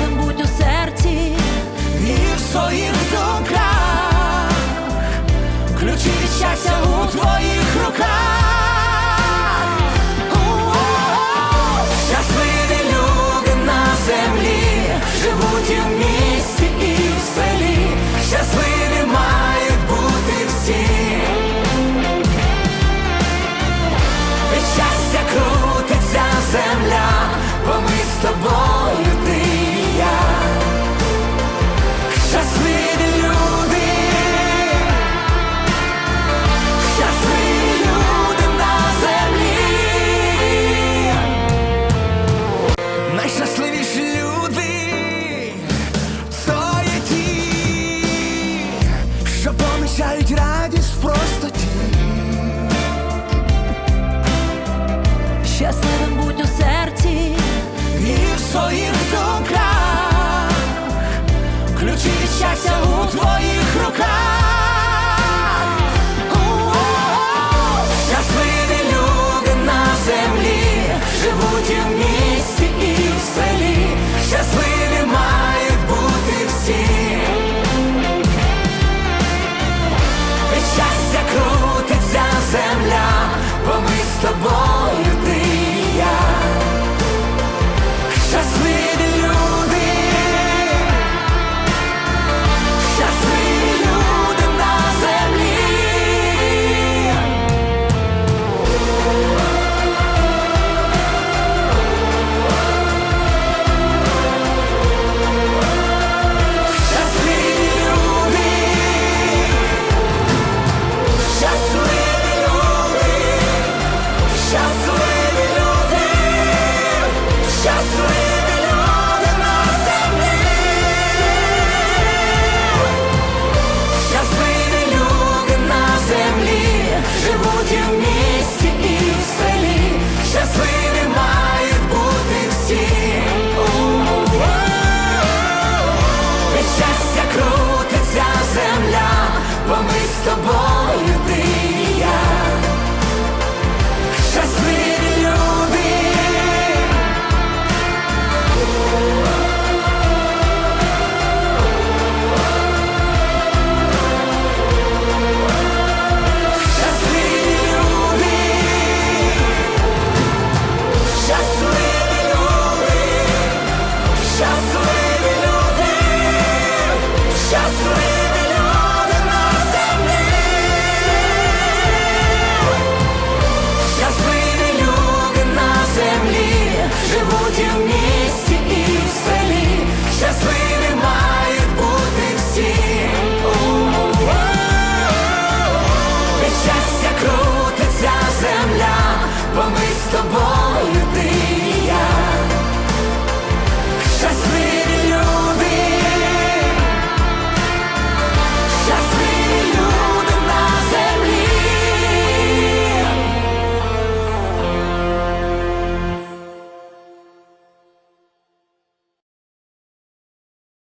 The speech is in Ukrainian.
Впевненим будь у серці і в своїх думках, ключі щастя у твоїх руках. щасливим будь у серці і в своїх думках, ключі щастя у твоїх руках.